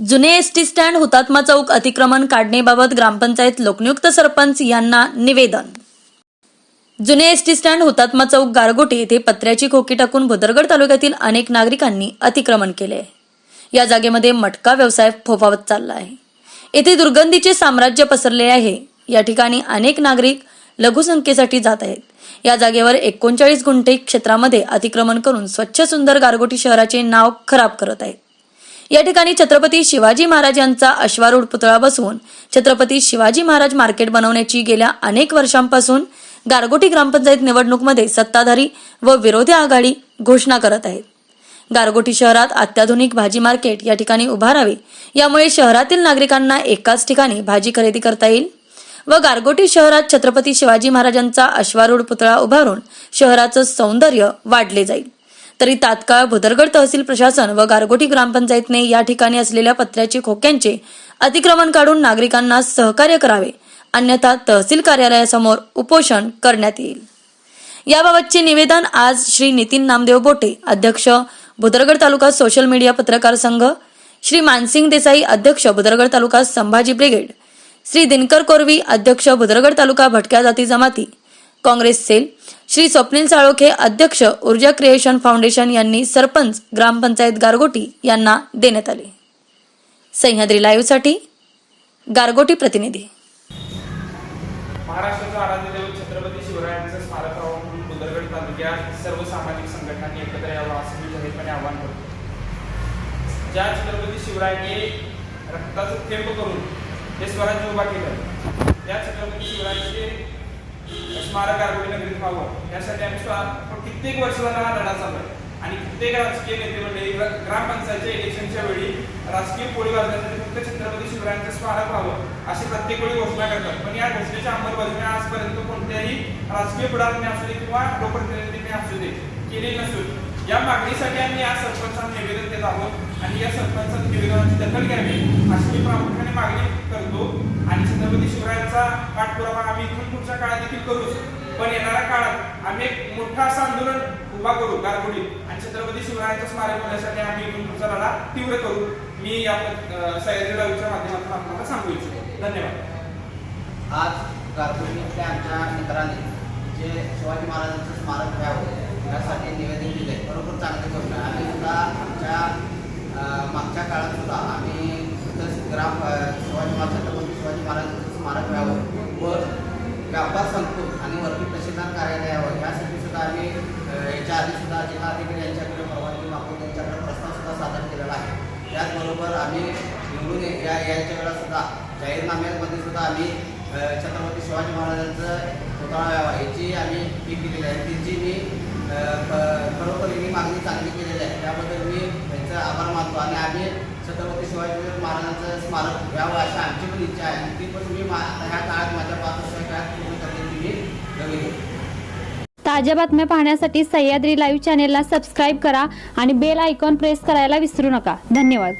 जुने S T stand Hutatma Chowk अतिक्रमण काढणेबाबत ग्रामपंचायत लोकनियुक्त सरपंच यांना निवेदन. जुने S T stand Hutatma Chowk गारगोटे येथे पत्र्याची खोकी टाकून भुदरगड तालुक्यातील अनेक नागरिकांनी अतिक्रमण केले. या जागेमध्ये मटका व्यवसाय फोफावत चालला आहे. येथे दुर्गंधीचे साम्राज्य पसरले आहे. या ठिकाणी अनेक नागरिक लघुसंख्येसाठी जात आहेत. या जागेवर एकोणचाळीस गुंठे क्षेत्रामध्ये अतिक्रमण करून स्वच्छ सुंदर गारगोटी शहराचे नाव खराब करत आहेत. या ठिकाणी छत्रपती शिवाजी महाराज यांचा अश्वारूढ पुतळा बसवून छत्रपती शिवाजी महाराज मार्केट बनवण्याची गेल्या अनेक वर्षांपासून गारगोटी ग्रामपंचायत निवडणूकमध्ये सत्ताधारी व विरोधी आघाडी घोषणा करत आहेत. गारगोटी शहरात अत्याधुनिक भाजी मार्केट या ठिकाणी उभारावे यामुळे शहरातील नागरिकांना एकाच ठिकाणी भाजी खरेदी करता येईल. व गारगोटी शहरात छत्रपती शिवाजी महाराजांचा अश्वारूढ पुतळा उभारून शहराचं सौंदर्य वाढले जाईल. तरी तात्काळ भुदरगड तहसील प्रशासन व गारगोटी ग्रामपंचायतने या ठिकाणी असलेल्या पत्र्याची खोक्यांचे अतिक्रमण काढून नागरिकांना सहकार्य करावे अन्यथा तहसील कार्यालयासमोर उपोषण करण्यात येईल. याबाबतचे निवेदन आज श्री नितीन नामदेव बोटे अध्यक्ष भुदरगड तालुका सोशल मीडिया पत्रकार संघ श्री मानसिंग देसाई अध्यक्ष भुदरगड तालुका संभाजी ब्रिगेड श्री दिनकर कोरवी अध्यक्ष भद्रगड तालुका भटक्या जाती जमाती. काँग्रेस सेल. श्री स्वप्नील साळोखे अध्यक्ष ऊर्जा क्रिएशन फाउंडेशन यांनी सरपंच ग्रामपंचायत गारगोटी यांना देण्यात आले. सह्याद्री लाईव्हसाठी गारगोटी प्रतिनिधी. महाराष्ट्राचा आराध्य दैवत छत्रपती शिवरायांचं स्मारक व्हावं म्हणून बुदरगड तालुक्यात सर्व सामाजिक संघटनांनी एकत्र यावं असं मी जाहीरपणे आवाहन करतो. ज्या छत्रपती शिवरायांनी रक्ताचं थेंब करून हे स्वराज्य उभा केलं. त्या छत्रपती शिवरायांचे स्मारक आरोग्य नगरीत व्हावं. यासाठी आम्ही कित्येक वर्षांना हा लढा चालू आहे. आणि कित्येक राजकीय नेते मंडळी ग्रामपंचायतच्या इलेक्शनच्या वेळी राजकीय पोळी वाजण्यासाठी फक्त छत्रपती शिवरायांचं स्मारक व्हावं अशी प्रत्येक वेळी घोषणा करतात. पण या घोषणेच्या अंमलबजावणी आजपर्यंत कोणत्याही राजकीय पुढाऱ्यांनी असू दे किंवा लोकप्रतिनिधींनी असू दे केली नसून या मागणीसाठी आम्ही या सरपंचांना निवेदन देत आहोत. आणि या सरपंचांनी निवेदनाची दखल घ्यावी अशी मी प्रामुख्याने मागणी करतो आणि छत्रपती शिवरायांचा पाठपुरावा आम्ही इथून पुढच्या काळात देखील करूच पण येणाऱ्या काळात आम्ही एक मोठा असं आंदोलन उभा करू गारगोडीत आणि छत्रपती शिवरायांचं स्मारक होण्यासाठी आम्ही इथून पुढचा लढा तीव्र करू. मी या सह्याद्री लाईव्हच्या माध्यमातून आपल्याला सांगू इच्छितो. धन्यवाद. आज गारगुडीतल्या आमच्या मित्रांनी जे शिवाजी महाराजांचं स्मारक व्हावं यासाठी निवेदन दिले बरोबर चांगलं गोष्ट आम्ही सुद्धा आमच्या अं, मागच्या काळात सुद्धा आम्ही इथं ग्राम अं, शिवाजी महाराज छत्रपती शिवाजी महाराजांचं स्मारक व्हावं व व्यापार संकुल आणि वरती तहसीलदार कार्यालय यावं यासाठी सुद्धा आम्ही याच्या आधी सुद्धा जिल्हाधिकारी यांच्याकडे परवानगी मागून त्यांच्याकडे प्रस्ताव सुद्धा सादर केलेला आहे. त्याचबरोबर आम्ही निवडून या यायच्या वेळा सुद्धा जाहीरनाम्यामध्ये सुद्धा आम्ही छत्रपती शिवाजी महाराजांचं पुतळा व्हावा याची आम्ही ही केलेली आहे. त्याची मी खरोखर ही मागणी चांगली केलेली आहे त्याबद्दल मी त्यांचा आभार मानतो आणि आम्ही छत्रपती शिवाजी महाराजांचं स्मारक घ्यावं अशा आमची पण इच्छा आहे ती पण मी ह्या काळात माझ्या पाच वर्षाच्या काळात पूर्ण करण्याची मी नवीन ताज्या बातम्या पाहण्यासाठी सह्याद्री लाईव्ह चॅनेलला सबस्क्राईब करा आणि बेल आयकॉन प्रेस करायला विसरू नका. धन्यवाद.